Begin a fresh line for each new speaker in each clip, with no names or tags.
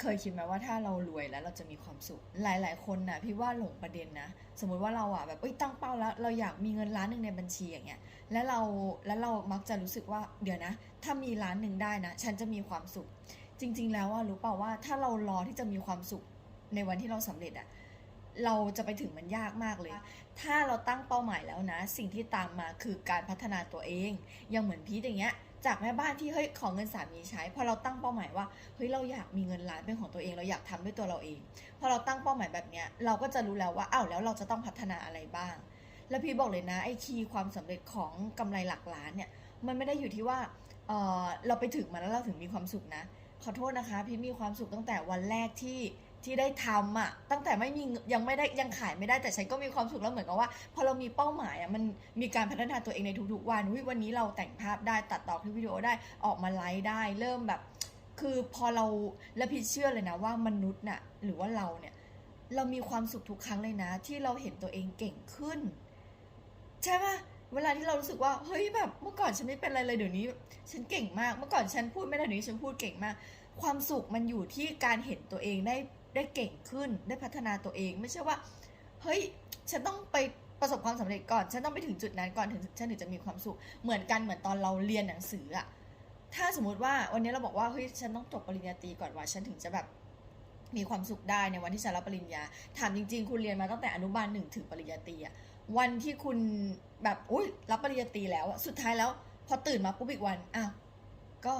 เคยคิดไหมว่าถ้าเรารวยแล้วเราจะมีความสุข หลาย ๆ คนนะพี่ว่าหลงประเด็นนะ สมมุติว่าเราอะแบบเอ้ยตั้งเป้าแล้ว เราอยากมีเงินล้านหนึ่งในบัญชีอย่างเงี้ย แล้วเราแล้วเรามักจะรู้สึกว่าเดี๋ยวนะ ถ้ามีล้านหนึ่งได้นะ ฉันจะมีความสุข จริง ๆ แล้วอะรู้เปล่าว่าถ้าเรารอที่จะมีความสุขในวันที่เราสำเร็จอะเราจะไปถึงมันยากมากเลย ถ้าเราตั้งเป้าหมายแล้วนะ สิ่งที่ตามมาคือการพัฒนาตัวเอง อย่างเหมือนพีทอย่างเงี้ย จากแม่บ้านที่เฮ้ยขอเงินสามีใช้พอเราตั้งเป้าหมายว่าเฮ้ยเราอยากมีเงินล้านเป็นของตัวเองเราอยากทำด้วยตัวเราเอง พอเราตั้งเป้าหมายแบบเนี้ยเราก็จะรู้แล้วว่าอ้าวแล้วเราจะต้องพัฒนาอะไรบ้าง แล้วพี่บอกเลยนะไอ้คีย์ความสำเร็จของกำไรหลักล้านเนี่ยมันไม่ได้อยู่ที่ว่าเออเราไปถึงมันแล้วเราถึงมีความสุขนะขอโทษนะคะ พี่มีความสุขตั้งแต่วันแรกที่ ที่ได้ทำอะตั้งแต่ไม่มียังไม่ได้ยังขายไม่ได้แต่ฉันก็มีความสุขแล้วเหมือนกับว่าพอเรามีเป้าหมายอะมันมีการพัฒนาตัวเองในทุกๆวันอุ๊ยวันนี้เราแต่งภาพได้ตัดต่อคลิปวิดีโอได้ออกมาไลฟ์ได้ เริ่มแบบ คือพอเราและพี่เชื่อเลยนะว่ามนุษย์น่ะหรือว่าเราเนี่ย เรามีความสุขทุกครั้งเลยนะ ที่เราเห็นตัวเองเก่งขึ้น ใช่ปะเวลาที่เรารู้สึกว่าเฮ้ยแบบเมื่อก่อนฉันไม่เป็นอะไรเลยเดี๋ยวนี้ ฉันเก่งมากเมื่อก่อนฉันพูดไม่ได้เดี๋ยวนี้ฉันพูดเก่งมาก ความสุขมันอยู่ที่การเห็นตัวเองได้ ได้เก่งขึ้นได้พัฒนาตัวเอง ไม่ใช่ว่า เฮ้ย ฉันต้องไปประสบความสำเร็จก่อน ฉันต้องไปถึงจุดนั้นก่อนถึงฉันถึงจะมีความสุข เหมือนกันเหมือนตอนเราเรียนหนังสืออะถ้าสมมุติว่าวันนี้เราบอกว่าเฮ้ยฉันต้องจบปริญญาตรีก่อนว่าฉันถึงจะแบบมีความสุขได้ในวันที่ฉันรับปริญญา ถามจริง ๆ คุณเรียนมาตั้งแต่อนุบาลหนึ่งถึงปริญญาตรีอะวันที่คุณแบบอุ้ยรับปริญญาตรีแล้วอะสุดท้ายแล้ว พอตื่นมาปุ๊บอีกวันอ้าวก็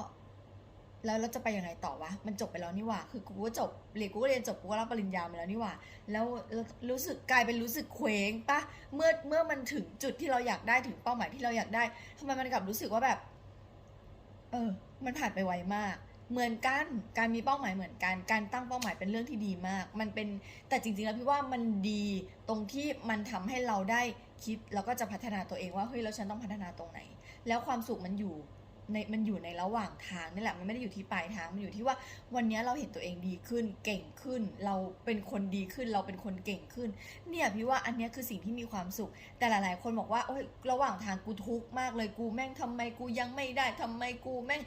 แล้วเราจะไปยังไงต่อวะ มันจบไปแล้วนี่หว่า คือกูก็จบเรียนกูก็เรียนจบกูก็รับปริญญามาแล้วนี่หว่า แล้วรู้สึกกลายเป็นรู้สึกเคว้งปะเมื่อเมื่อมันถึงจุดที่เราอยากได้ถึงเป้าหมายที่เราอยากได้ทำไมมันกลับรู้สึกว่าแบบ เออ มันผ่านไปไวมาก เหมือนกัน การมีเป้าหมายเหมือนกัน การตั้งเป้าหมายเป็นเรื่องที่ดีมาก มันเป็น แต่จริง ๆ แล้วพี่ว่ามันดีตรงที่มันทำให้เราได้คิดแล้วก็จะพัฒนาตัวเองว่า เฮ้ย แล้วฉันต้องพัฒนาตรงไหน แล้วความสุขมันอยู่ ในมันอยู่ในระหว่างทางนี่แหละมันไม่ได้อยู่ที่ปลายทางมันอยู่ที่ว่าวันนี้เราเห็นตัวเองดีขึ้นเก่งขึ้น เราเป็นคนดีขึ้น เราเป็นคนเก่งขึ้น เนี่ยพี่ว่าอันนี้คือสิ่งที่มีความสุข แต่หลาย ๆ คนบอกว่าโอ้ยระหว่างทางกูทุกข์มากเลยกูแม่งทำไมกูยังไม่ได้ทำไมกูแม่ง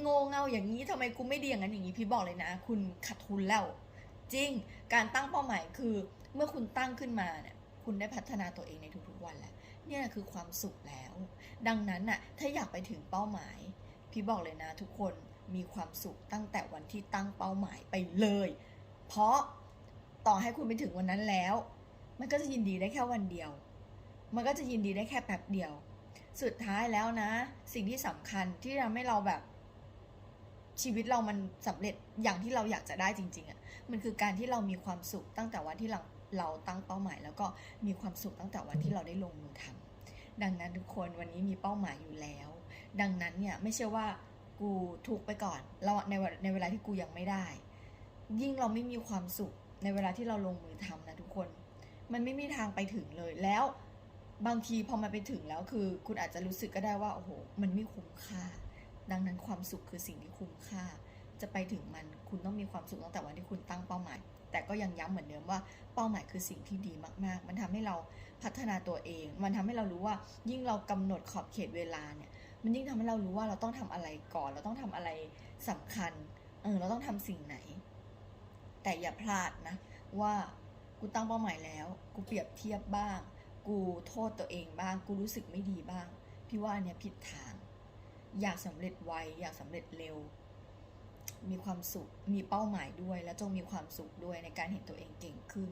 โง่เง่าอย่างนี้ทำไมกูไม่ดีอย่างนั้นอย่างนี้พี่บอกเลยนะ คุณขาดทุนแล้ว จริง การตั้งเป้าหมายคือเมื่อคุณตั้งขึ้นมาเนี่ยคุณได้พัฒนาตัวเองในทุกๆวันแล้ว เนี่ยคือความสุขแล้ว ดังนั้นน่ะถ้าอยากไปถึงเป้าหมาย พี่บอกเลยนะทุกคนมีความสุขตั้งแต่วันที่ตั้งเป้าหมายไปเลย เพราะต่อให้คุณไปถึงวันนั้นแล้ว มันก็จะยินดีได้แค่วันเดียว มันก็จะยินดีได้แค่แป๊บเดียว สุดท้ายแล้วนะ สิ่งที่สำคัญที่ทำให้เราแบบ ชีวิตเรามันสำเร็จอย่างที่เราอยากจะได้จริง ๆอะ่ะมันคือการที่เรามีความสุขตั้งแต่วันที่เรา เราตั้งเป้าหมาย แล้วก็มีความสุขตั้งแต่วันที่เราได้ลงมือทำดังนั้นทุกคนวันนี้มีเป้าหมายอยู่แล้ว ดังนั้นเนี่ยไม่ใช่ว่ากูทุกข์ไปก่อนเราในวันในเวลาที่กูยังไม่ได้ ยิ่งเราไม่มีความสุขในเวลาที่เราลงมือทำนะทุกคน มันไม่มีทางไปถึงเลยแล้วบางทีพอมันไปถึงแล้วคือ คุณอาจจะรู้สึกก็ได้ว่าโอ้โหมันไม่คุ้มค่า ดังนั้นความสุขคือสิ่งที่คุ้มค่า จะไปถึงมันคุณต้องมีความสุขตั้งแต่วันที่คุณตั้งเป้าหมาย แต่ก็ยังย้ำเหมือนเดิมว่าเป้าหมายคือสิ่งที่ดีมาก ๆ มันทำให้เราพัฒนาตัวเอง มันทำให้เรารู้ว่ายิ่งเรากำหนดขอบเขตเวลาเนี่ย มันยิ่งทำให้เรารู้ว่าเราต้องทำอะไรก่อน เราต้องทำอะไรสำคัญ เออ เราต้องทำสิ่งไหน แต่อย่าพลาดนะ ว่ากูตั้งเป้าหมายแล้ว กูเปรียบเทียบบ้าง กูโทษตัวเองบ้าง กูรู้สึกไม่ดีบ้าง พี่ว่าอันเนี้ยผิดทาง อยากสำเร็จไว อยากสำเร็จเร็ว มีความสุข มีเป้าหมายด้วย และจงมีความสุขด้วยในการเห็นตัวเองเก่งขึ้น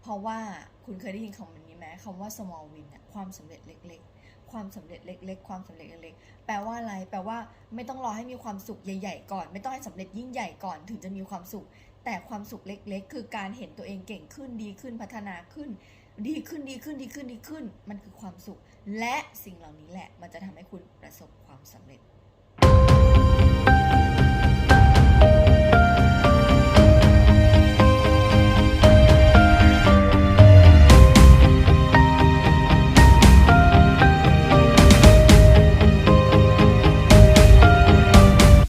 เพราะว่าคุณเคยได้ยินคำนี้ไหมคำว่า small win อะความสำเร็จเล็ก ๆ ความสำเร็จเล็ก ๆ ความสำเร็จเล็กๆ แปลว่าอะไร แปลว่าไม่ต้องรอให้มีความสุขใหญ่ ๆ ก่อน ไม่ต้องให้สำเร็จยิ่งใหญ่ก่อนถึงจะมีความสุข แต่ความสุขเล็ก ๆ คือการเห็นตัวเองเก่งขึ้น ดีขึ้น พัฒนาขึ้น ดีขึ้น ดีขึ้น ดีขึ้น ดีขึ้น มันคือความสุข และสิ่งเหล่านี้แหละ มันจะทำให้คุณประสบความสำเร็จ